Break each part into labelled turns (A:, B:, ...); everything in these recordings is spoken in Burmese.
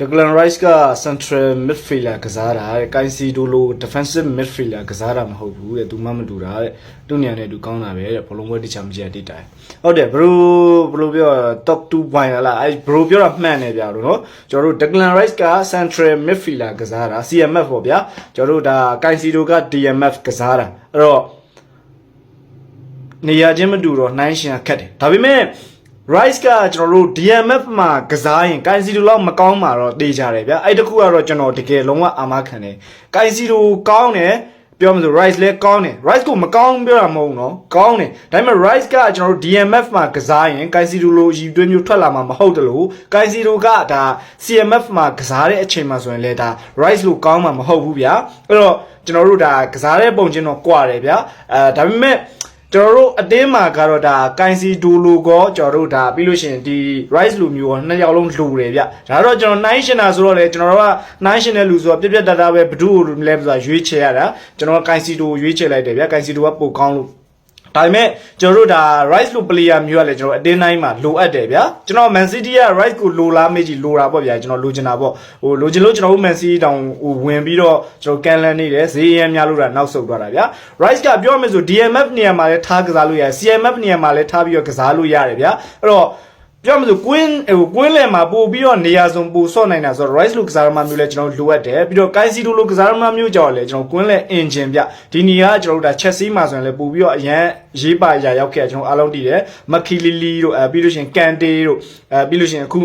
A: Declan Rice က central midfielder ကစားတာတဲ့ Caicedo လို defensive midfielder ကစားတာမဟုတ်ဘူးတဲ့သူမှမတူတာတဲ့သူ့ညံနဲ့သူကောင်းတာပဲတဲ့ဘလုံးပွဲတချာမကြတိတိုင်ဟုတ်တယ်ဘရိုဘရိုပြော top 2 point လားအဲဘရိုပြောတာမှန်တယ်ဗျာလို့နော်ကျွန်တော်တို့ Declan Rice က central midfielder ကစားတာ CMF ပေါ့ဗျာကျွန်တော်တို့ဒါ Caicedo က DMF ကစားတာအဲ့တော့နေရာချင်းမတူတော့နှိုင်းရှင်ခက်တယ်ဒါပေမဲ့ Rice ကကျွန်တော်တို့ DMF မှာကစားရင် Kaisiro လောက်မကောင်းမှာတော့တေးကြတယ်ဗျအဲ့တခုကတော့ကျွန်တော်တကယ်လုံးဝအာမခံတယ် Kaisiro ကောင်းတယ်ပြောမှဆို Rice လည်းကောင်းတယ် Rice ကိုမကောင်းပြောတာမဟုတ်ဘူးနော်ကောင်းတယ်ဒါပေမဲ့ Rice ကကျွန်တော်တို့ DMF မှာကစားရင် Kaisiro လိုရည်သွေးမျိုးထွက်လာမှာမဟုတ်တယ်လို့ Kaisiro ကဒါ CMF မှာကစားတဲ့အချိန်မှာဆိုရင်လည်းဒါ Rice လိုကောင်းမှာမဟုတ်ဘူးဗျာအဲ့တော့ကျွန်တော်တို့ဒါကစားတဲ့ပုံချင်းတော့ကွာတယ်ဗျာအဲဒါပေမဲ့ ကျွန်တော်တို့အတင်းမှာကတော့ဒါကိုင်စီဒူလိုကောကျွန်တော်တို့ဒါပြီးလို့ရှိရင်ဒီ rice လူမျိုးရောနှစ်ယောက်လုံးလူတယ်ဗျဒါတော့ကျွန်တော် national ဆိုတော့လေကျွန်တော်တို့က national လူဆိုတော့ပြက်ပြက်တတ်တာပဲဘဒူလဲဆိုတာရွေးချယ်ရတာကျွန်တော်ကကိုင်စီဒူရွေးချယ်လိုက်တယ်ဗျကိုင်စီဒူကပိုကောင်းလို့ ဒါပေမဲ့ကျွန်တော်တို့ဒါ rice လို player မျိုးကလည်းကျွန်တော်အတင်းတိုင်းမှာလိုအပ်တယ်ဗျာကျွန်တော် man city က rice ကိုလိုလားမေးကြည့်လိုတာပေါ့ဗျာကျွန်တော်လိုချင်တာပေါ့ဟိုလိုချင်လို့ကျွန်တော်တို့ man city တောင်ဟိုဝင်ပြီးတော့ကျွန်တော်ကန်လန်နေတယ်ဈေးရမ်းများလို့တာနောက်ဆုတ်သွားတာဗျာ rice ကပြောရမယ်ဆို DMF နေရာမှာလည်းထားကစားလို့ရတယ် CMF နေရာမှာလည်းထားပြီးတော့ကစားလို့ရတယ်ဗျာအဲ့တော့ ပြောရမလို့ကွင်းဟိုကွင်းလယ်မှာပို့ပြီးတော့နေရာစုံပို့ဆော့နိုင်တာဆိုတော့ rice လို့ကစားရမှမျိုးလဲကျွန်တော်လိုအပ်တယ်ပြီးတော့ Kaisi လို့ကစားရမှမျိုးကြောက်လဲကျွန်တော်ကွင်းလယ် engine ဗျဒီနေရာကကျွန်တော်တို့ဒါ Chelsea မှာဆိုရင်လဲပို့ပြီးတော့အရန်ရေးပါရာရောက်ခဲ့ကျွန်တော်အားလုံးတည်တယ် Makilili တို့အဲပြီးလို့ရှိရင် Kante တို့အဲပြီးလို့ရှိရင်အခု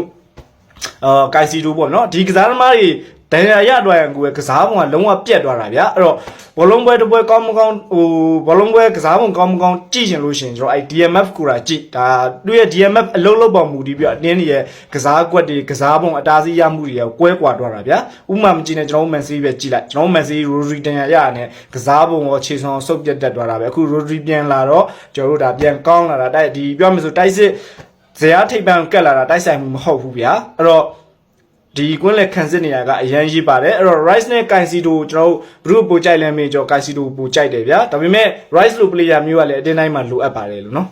A: အာကိုင်စီတိုပေါ့နော်ဒီကစားသမားတွေဒဏ်ရာရတော့ရင်ကိုယ်ကစားပုံကလုံးဝပြတ်သွားတာဗျာအဲ့တော့ ဘောလုံးပွဲတစ်ပွဲကောင်းမကောင်းဟိုဘောလုံးပွဲကစားပုံကောင်းမကောင်းကြည့်ချင်လို့ရှိရင်ကျွန်တော်အဲ့ DMF ကိုရာကြည့်ဒါသူရဲ့ DMF အလုံးလုံးပေါ်မူတည်ပြီးတော့အတင်းကြီးရဲ့ကစားကွက်တွေကစားပုံအတားစီးရမှုတွေကကွဲကွာသွားတာဗျာဥမာမကြည့်နဲ့ကျွန်တော်မန်စီပဲကြည့်လိုက်ကျွန်တော်မန်စီရိုဒရီတန်ရရနဲ့ကစားပုံရောခြေဆောင်ဆုပ်ပြတ်တက်သွားတာပဲအခုရိုဒရီပြန်လာတော့ကျွန်တော်တို့ဒါပြန်ကောင်းလာတာတိုက်ဒီပြောမယ်ဆိုတိုက်စစ်ဇရာထိပ်ပံကက်လာတာတိုက်ဆိုင်မှုမဟုတ်ဘူးဗျာအဲ့တော့ ဒီကွင်းလက်ခံစစ်နေရကအရန်ရေးပါတယ်အဲ့တော့ Rice နဲ့ Kaisido ကျွန်တော်တို့ဘုရုပိုကြိုက်လဲမေးကြော Kaisido ပိုကြိုက်တယ်ဗျာဒါပေမဲ့ Rice လို player မျိုးကလည်းအတင်းတိုင်းမှာလိုအပ်ပါတယ်လို့နော်